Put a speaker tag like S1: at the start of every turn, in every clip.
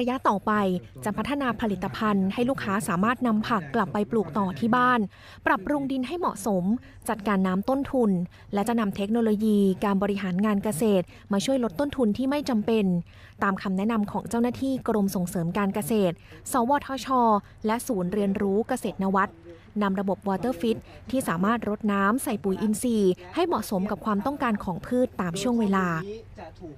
S1: ระยะต่อไป จะพัฒนาผลิตภัณฑ์ ให้ลูกค้าสามารถนำผักกลับไปปลูกต่อที่บ้าน ปรับปรุงดินให้เหมาะสม จัดการน้ำต้นทุน และจะนำเทคโนโลยีการบริหารงานเกษตร มาช่วยลดต้นทุนที่ไม่จำเป็น ตามคำแนะนำของเจ้าหน้าที่กรมส่งเสริมการเกษตร สวทช และศูนย์เรียนรู้เกษตรนวัต นำระบบ Water Fit ที่สามารถรดน้ำใส่ปุ๋ยอินทรีย์ ให้เหมาะสมกับความต้องการของพืชตามช่วงเวลา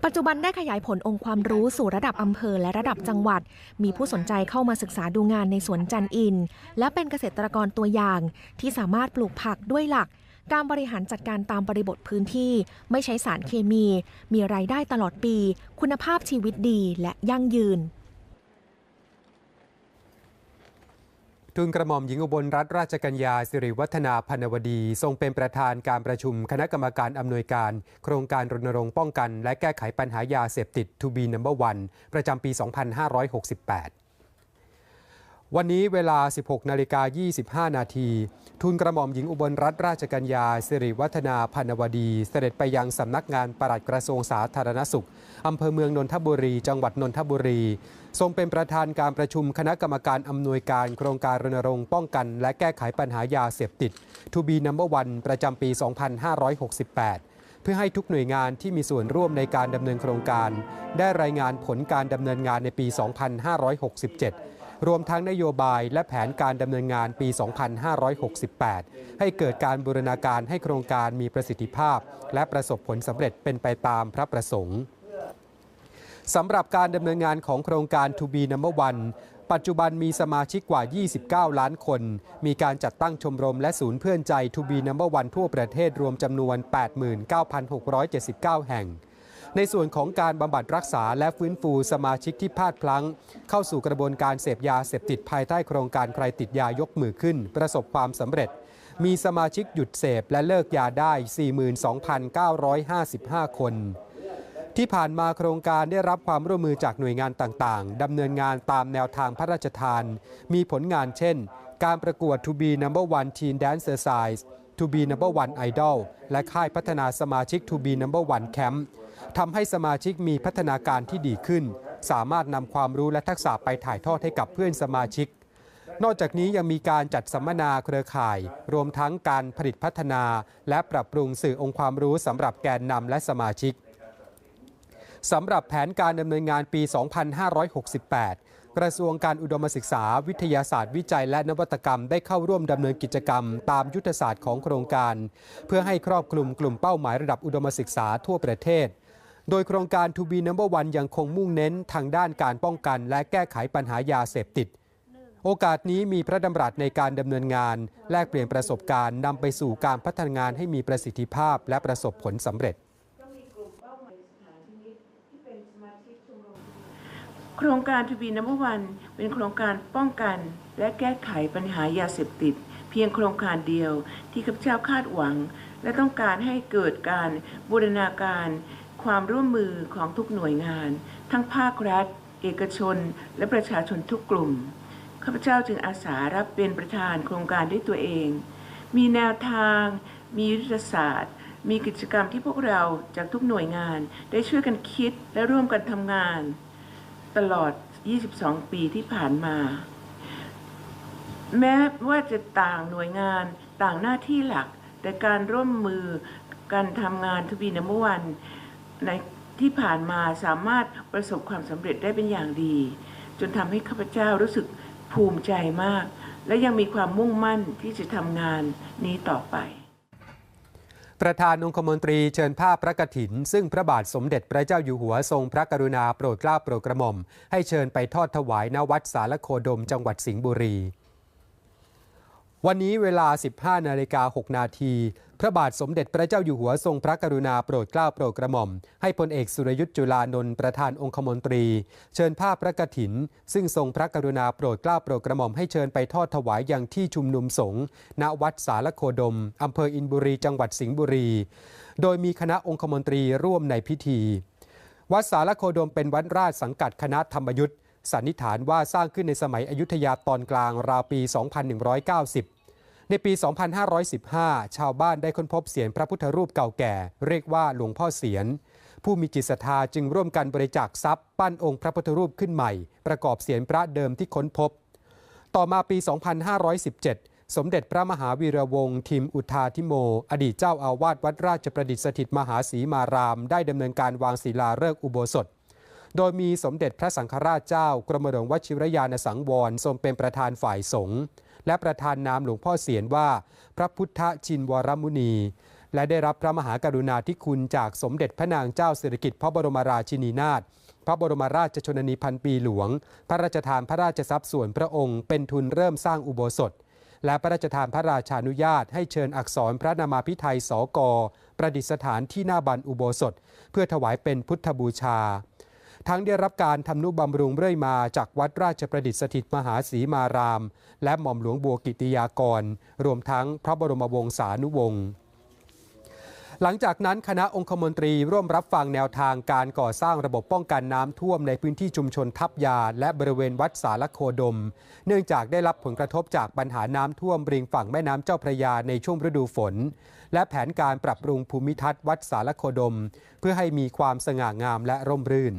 S1: ปัจจุบันได้ขยายผลองค์ความรู้สู่ระดับอำเภอและระดับจังหวัด มีผู้สนใจเข้ามาศึกษาดูงานในสวนจันอิน และเป็นเกษตรกรตัวอย่าง ที่สามารถปลูกผักด้วยหลักการบริหารจัดการตามบริบทพื้นที่ ไม่ใช้สารเคมี มีรายได้ตลอดปี คุณภาพชีวิตดีและยั่งยืน
S2: ทูลกระหม่อมหญิงอุบลรัฐราชกัญญาสิริวัฒนาพันวดี ทรงเป็นประธานการประชุมคณะกรรมการอำนวยการ โครงการรณรงค์ป้องกัน และแก้ไขปัญหายาเสพติดทูบีนัมเบอร์วันประจำปี 2568 วันนี้เวลา 16 นาฬิกา 25 นาทีทูลกระหม่อมหญิงอุบลรัตนราชกัญญาสิริวัฒนาพันวดี เสด็จไปยังสำนักงานปลัดกระทรวงสาธารณสุขอำเภอเมืองนนทบุรี จังหวัดนนทบุรี ทรงเป็นประธานการประชุมคณะกรรมการอำนวยการโครงการรณรงค์ป้องกัน และแก้ไขปัญหายาเสพติด To be number one ประจำปี 2568เพื่อให้ทุกหน่วยงานที่มีส่วนร่วมในการดำเนินโครงการ ได้รายงานผลการดำเนินงานในปี 2567 รวมทั้งนโยบายและแผนการดำเนินงานปี 2568 ให้เกิดการบูรณาการให้โครงการมีประสิทธิภาพ และประสบผลสำเร็จเป็นไปตามพระประสงค์สำหรับการดำเนินงานของโครงการ To be number one ปัจจุบันมีสมาชิกกว่า 29 ล้านคน มีการจัดตั้งชมรมและศูนย์เพื่อนใจ To be number one ทั่วประเทศรวมจำนวน 89,679 แห่ง ในส่วนของการบำบัดรักษาและฟื้นฟูสมาชิกที่พลาดพลั้ง เข้าสู่กระบวนการเสพยาเสพติดภายใต้โครงการใครติดยายกมือขึ้น ประสบความสำเร็จ มีสมาชิกหยุดเสพและเลิกยาได้ 42,955 คนที่ผ่านมาโครงการได้รับความร่วมมือจากหน่วยงานต่างๆ ดำเนินงานตามแนวทางพระราชทาน มีผลงานเช่น การประกวด To be number one teen dancer size To be number one idol และค่ายพัฒนาสมาชิก To be number one camp ทำให้สมาชิกมีพัฒนาการที่ดีขึ้น สามารถนำความรู้และทักษะไปถ่ายทอดให้กับเพื่อนสมาชิก นอกจากนี้ยังมีการจัดสัมมนาเครือข่าย รวมทั้งการผลิตพัฒนา และปรับปรุงสื่อองค์ความรู้สำหรับแกนนำและสมาชิกสำหรับแผนการดำเนินงานปี 2568 กระทรวงการอุดมศึกษา วิทยาศาสตร์วิจัยและนวัตกรรมได้เข้าร่วมดำเนินกิจกรรม ตามยุทธศาสตร์ของโครงการ เพื่อให้ครอบคลุมกลุ่มเป้าหมายระดับอุดมศึกษาทั่วประเทศ โดยโครงการ To be number one ยังคงมุ่งเน้นทางด้านการป้องกันและแก้ไขปัญหายาเสพติด โอกาสนี้มีพระดำรัสในการดำเนินงาน แลกเปลี่ยนประสบการณ์นำไปสู่การพัฒนางานให้มีประสิทธิภาพและประสบผลสำเร็จ
S3: โครงการทวีนัมวันเป็นโครงการป้องกัน และแก้ไขปัญหายาเสพติด เพียงโครงการเดียวที่ข้าพเจ้าคาดหวัง และต้องการให้เกิดการบูรณาการ ความร่วมมือของทุกหน่วยงาน ทั้งภาครัฐ เอกชน และประชาชนทุกกลุ่มข้าพเจ้าจึงอาสารับเป็นประธานโครงการด้วยตัวเอง มีแนวทาง มียุทธศาสตร์ มีกิจกรรมที่พวกเราจากทุกหน่วยงานได้ช่วยกันคิดและร่วมกันทำงาน ตลอด 22 ปีที่ผ่านมา แม้ว่าจะต่างหน่วยงานต่างหน้าที่หลัก แต่การร่วมมือการทำงานทวีนมวัน ในที่ผ่านมาสามารถประสบความสำเร็จได้เป็นอย่างดี จนทำให้ข้าพเจ้ารู้สึกภูมิใจมาก และยังมีความมุ่งมั่นที่จะทำงานนี้ต่อไป
S2: ประธานองคมนตรีเชิญภาพพระกฐิน ซึ่งพระบาทสมเด็จพระเจ้าอยู่หัวทรงพระกรุณาโปรดเกล้าโปรดกระหม่อม ให้เชิญไปทอดถวายณวัดสารโคดมจังหวัดสิงห์บุรี วันนี้เวลา 15นาฬิกา6นาที พระบาทสมเด็จพระเจ้าอยู่หัวทรงพระกรุณาโปรดเกล้าโปรดกระหม่อม ให้พลเอกสุรยุทธ์จุลานนท์ประธานองคมนตรี เชิญภาพพระกฐิน ซึ่งทรงพระกรุณาโปรดเกล้าโปรดกระหม่อมให้เชิญไปทอดถวายยังที่ชุมนุมสงฆ์ณวัดสารโคดมอำเภออินบุรีจังหวัดสิงห์บุรี โดยมีคณะองคมนตรีร่วมในพิธี วัดสารโคดมเป็นวัดราชสังกัดคณะธรรมยุทธ์สันนิษฐานว่าสร้างขึ้นในสมัยอยุธยาตอนกลางราวปี 2190 ในปี 2515 ชาวบ้านได้ค้นพบเสียนพระพุทธรูปเก่าแก่ เรียกว่าหลวงพ่อเสียน ผู้มีจิตศรัทธาจึงร่วมกันบริจาคทรัพย์ ปั้นองค์พระพุทธรูปขึ้นใหม่ ประกอบเสียนพระเดิมที่ค้นพบ ต่อมาปี 2517 สมเด็จพระมหาวีระวงศ์ทิมอุทาธิโม อดีตเจ้าอาวาสวัดราชประดิษฐิตมหาศรีมาราม ได้ดำเนินการวางศิลาฤกษ์อุโบสถโดยมีสมเด็จพระสังฆราชเจ้ากรมหลวงวชิรยานสังวรทรงเป็นประธานฝ่ายสงฆ์ และประธานนามหลวงพ่อเสียนว่า พระพุทธชินวรมุนี และได้รับพระมหากรุณาธิคุณจากสมเด็จพระนางเจ้าสิริกิติ์พระบรมราชินีนาถพระบรมราชชนนีพันปีหลวง พระราชทานพระราชทรัพย์ส่วนพระองค์ เป็นทุนเริ่มสร้างอุโบสถ และพระราชทานพระราชานุญาต ให้เชิญอักษรพระนามาพิไทยสกประดิษฐานที่หน้าบันอุโบสถ เพื่อถวายเป็นพุทธบูชา ทั้งได้รับการทำนุบำรุงเรื่อยมาจากวัดราชประดิษฐ์สถิตมหาศรีมาราม และหม่อมหลวงบัวกิติยากร รวมทั้งพระบรมวงศานุวงศ์หลังจากนั้นคณะองคมนตรีร่วมรับฟังแนวทางการก่อสร้างระบบป้องกันน้ำท่วมในพื้นที่ชุมชนทับยา และบริเวณวัดสารโคดม เนื่องจากได้รับผลกระทบจากปัญหาน้ำท่วมริมฝั่งแม่น้ำเจ้าพระยาในช่วงฤดูฝน และแผนการปรับปรุงภูมิทัศน์วัดสารโคดม เพื่อให้มีความสง่างามและร่มรื่น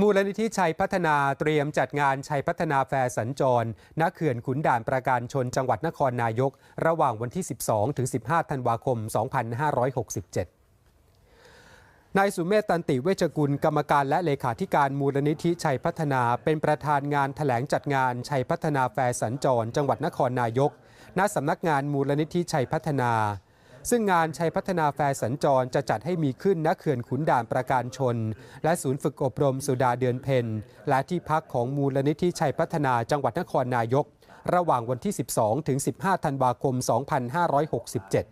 S2: มูลนิธิชัยพัฒนาเตรียมจัดงานชัยพัฒนาแฟร์สัญจร ณ เขื่อนขุนด่านประการชนจังหวัดนครนายก ระหว่างวันที่ 12 ถึง 15 ธันวาคม 2567นายสุเมธตันติเวชกุลกรรมการและเลขาธิการมูลนิธิชัยพัฒนาเป็นประธานงานถแถลงจัดงานชัยพัฒนาแฟร์สัญจร จังหวัดนครนายก ณสำนักงานมูลนิธิชัยพัฒนา ซึ่งงานชัยพัฒนาแฟร์สัญจรจะจัดให้มีขึ้นณเขื่อนขุนด่านประการชน และศูนย์ฝึกอบรมสุดาเดือนเพ็ญและที่พักของมูลนิธิชัยพัฒนาจังหวัดนครนายก ระหว่างวันที่ 12 ถึง 15 ธันวาคม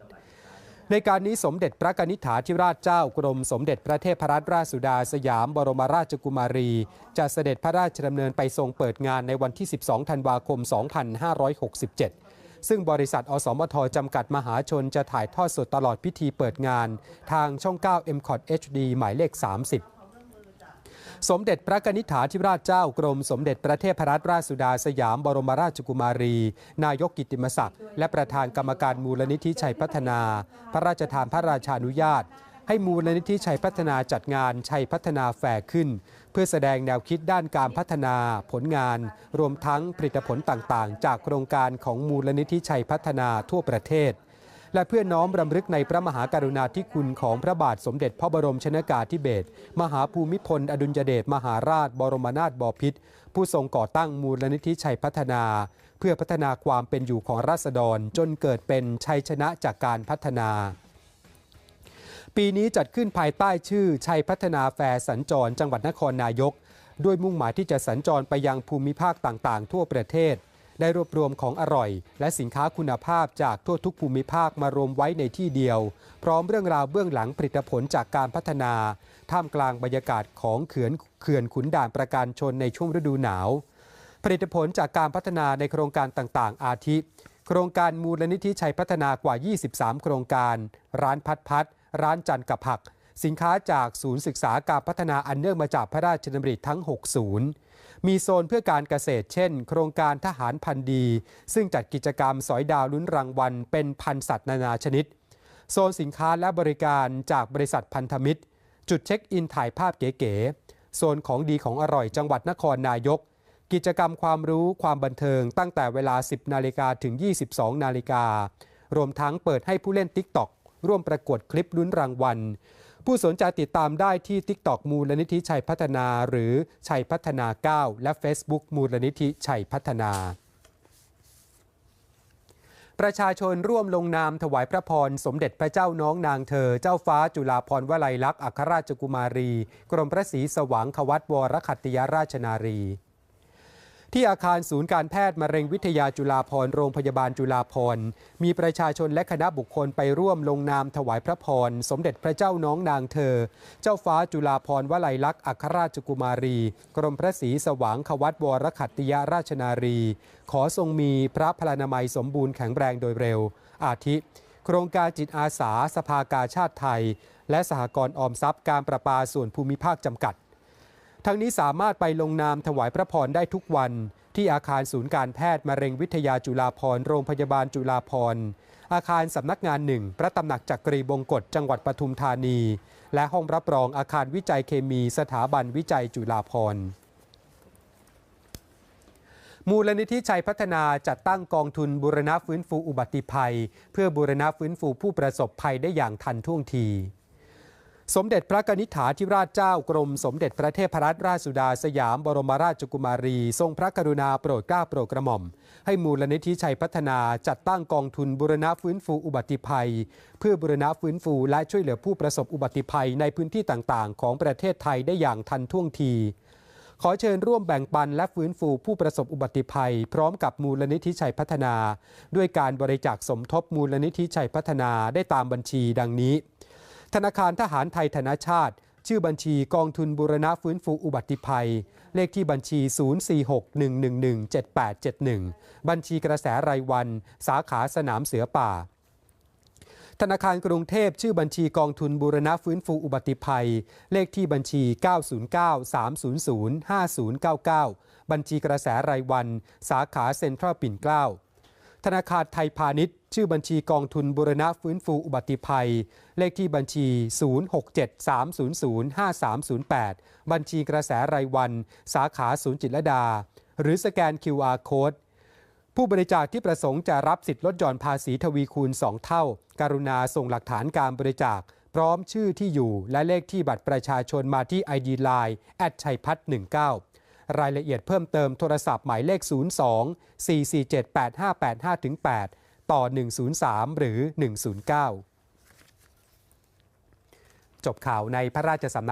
S2: 2567ในการนี้สมเด็จพระกนิษฐาธิราชเจ้ากรมสมเด็จพระเทพรัตนราชสุดาสยามบรมราชกุมารี จะเสด็จพระราชดำเนินไปทรงเปิดงานในวันที่ 12 ธันวาคม 2567 ซึ่งบริษัท อสมทจำกัดมหาชนจะถ่ายทอดสดตลอดพิธีเปิดงาน ทางช่อง 9 m c o t HD หมายเลข 30สมเด็จพระกนิษฐาธิราชเจ้ากรม สมเด็จพระเทพรัตนราชสุดาสยามบรมราชกุมารี นายกกิตติมศักดิ์และประธานกรรมการมูลนิธิชัยพัฒนา พระราชทานพระราชานุญาต ให้มูลนิธิชัยพัฒนาจัดงานชัยพัฒนาแฟร์ขึ้น เพื่อแสดงแนวคิดด้านการพัฒนาผลงาน รวมทั้งผลิตผลต่างๆ จากโครงการของมูลนิธิชัยพัฒนาทั่วประเทศ และเพื่อน้อมรำลึกในพระมหากรุณาธิคุณของพระบาทสมเด็จพระบรมชนากาธิเบศรมหาภูมิพล อดุลยเดชมหาราช บรมนาถบพิตรผู้ทรงก่อตั้งมูลนิธิชัยพัฒนา เพื่อพัฒนาความเป็นอยู่ของราษฎรจนเกิดเป็นชัยชนะจากการพัฒนา ปีนี้จัดขึ้นภายใต้ชื่อชัยพัฒนาแฟร์สัญจรจังหวัดนครนายก ด้วยมุ่งหมายที่จะสัญจรไปยังภูมิภาคต่างๆ ทั่วประเทศ ได้รวบรวมของอร่อย และสินค้าคุณภาพจากทั่วทุกภูมิภาคมารวมไว้ในที่เดียว พร้อมเรื่องราวเบื้องหลังผลิตผลจากการพัฒนา ท่ามกลางบรรยากาศของเขื่อนเขื่อนขุนด่านประการชนในช่วงฤดูหนาว ผลิตผลจากการพัฒนาในโครงการต่างๆ อาทิ โครงการมูลนิธิชัยพัฒนากว่า 23 โครงการ ร้านพัดพัด ร้านจันกับผัก สินค้าจากศูนย์ศึกษาการพัฒนาอันเนื่องมาจากพระราชดำริทั้ง6ศูนย์มีโซนเพื่อการเกษตรเช่น โครงการทหารพันธีซึ่งจัดกิจกรรมสอยดาวลุ้นรางวัล เป็นพันสัตว์นานาชนิด โซนสินค้าและบริการจากบริษัทพันธมิตร จุดเช็คอินถ่ายภาพเก๋ๆโซนของดีของอร่อยจังหวัดนครนายกกิจกรรมความรู้ความบันเทิงตั้งแต่เวลา 10 นาฬิกาถึง 22 นาฬิการวมทั้งเปิดให้ผู้เล่น TikTok ร่วมประกวดคลิปลุ้นรางวัล ผู้สนใจติดตามได้ที่ TikTok มูลนิธิชัยพัฒนาหรือชัยพัฒนา 9 และ Facebook มูลนิธิชัยพัฒนา ประชาชนร่วมลงนามถวายพระพร สมเด็จพระเจ้าน้องนางเธอ เจ้าฟ้าจุฬาภรณ์วลัยลักษณ์อัครราชกุมารี กรมพระศรีสว่างควัตวรคัตติยราชนารี ที่อาคารศูนย์การแพทย์มะเร็งวิทยาจุฬาภรโรงพยาบาลจุฬาภรมีประชาชนและคณะบุคคลไปร่วมลงนามถวายพระพร สมเด็จพระเจ้าน้องนางเธอ เจ้าฟ้าจุฬาภรวลัยลักษณ์อัครราชกุมารี กรมพระศรีสว่างควัตวรคัตติยราชนารี ขอทรงมีพระพลานามัยสมบูรณ์แข็งแรงโดยเร็ว อาทิ โครงการจิตอาสาสภากาชาติไทย และสหกรณ์ออมทรัพย์การประปาส่วนภูมิภาคจำกัด ทั้งนี้สามารถไปลงนามถวายพระพรได้ทุกวัน ที่อาคารศูนย์การแพทย์มะเร็งวิทยาจุฬาภรโรงพยาบาลจุฬาภรอาคารสำนักงานหนึ่งพระตำหนักจักรีบงกฎจังหวัดปทุมธานี และห้องรับรองอาคารวิจัยเคมีสถาบันวิจัยจุฬาภรมูลนิธิชัยพัฒนาจัดตั้งกองทุนบูรณะฟื้นฟูอุบัติภัย เพื่อบูรณะฟื้นฟูผู้ประสบภัยได้อย่างทันท่วงที สมเด็จพระกนิษฐาธิราชเจ้ากรมสมเด็จพระเทพรัตนราชสุดาสยามบรมราชกุมารี ทรงพระกรุณาโปรดเกล้าโปรดกระหม่อม ให้มูลนิธิชัยพัฒนาจัดตั้งกองทุนบูรณะฟื้นฟูอุบัติภัย เพื่อบูรณะฟื้นฟูและช่วยเหลือผู้ประสบอุบัติภัยในพื้นที่ต่างๆ ของประเทศไทยได้อย่างทันท่วงทีขอเชิญร่วมแบ่งปันและฟื้นฟูผู้ประสบอุบัติภัย พร้อมกับมูลนิธิชัยพัฒนา ด้วยการบริจาคสมทบมูลนิธิชัยพัฒนาได้ตามบัญชีดังนี้ ธนาคารทหารไทยธนชาติ ชื่อบัญชีกองทุนบูรณะฟื้นฟูอุบัติภัย เลขที่บัญชี 046-111-7871 บัญชีกระแสรายวัน สาขาสนามเสือป่า ธนาคารกรุงเทพชื่อบัญชีกองทุนบูรณะฟื้นฟูอุบัติภัย เลขที่บัญชี 909-300-5099 บัญชีกระแสรายวัน สาขาเซ็นทรัลปิ่นเกล้าธนาคารไทยพาณิชย์ ชื่อบัญชีกองทุนบูรณะฟื้นฟูอุบัติภัย เลขที่บัญชี 067-300-5308 บัญชีกระแสรายวัน สาขาศูนย์จิตรดา หรือสแกน QR Code ผู้บริจาคที่ประสงค์จะรับสิทธิ์ลดหย่อนภาษีทวีคูณ 2 เท่า การุณาส่งหลักฐานการบริจาค พร้อมชื่อที่อยู่และเลขที่บัตรประชาชนมาที่ ID Line แอดชัยพัฒน์19 รายละเอียดเพิ่มเติมโทรศัพท์หมายเลข 02 447 8585ถึง8 ต่อ 103 หรือ 109 จบข่าวในพระราชสำนัก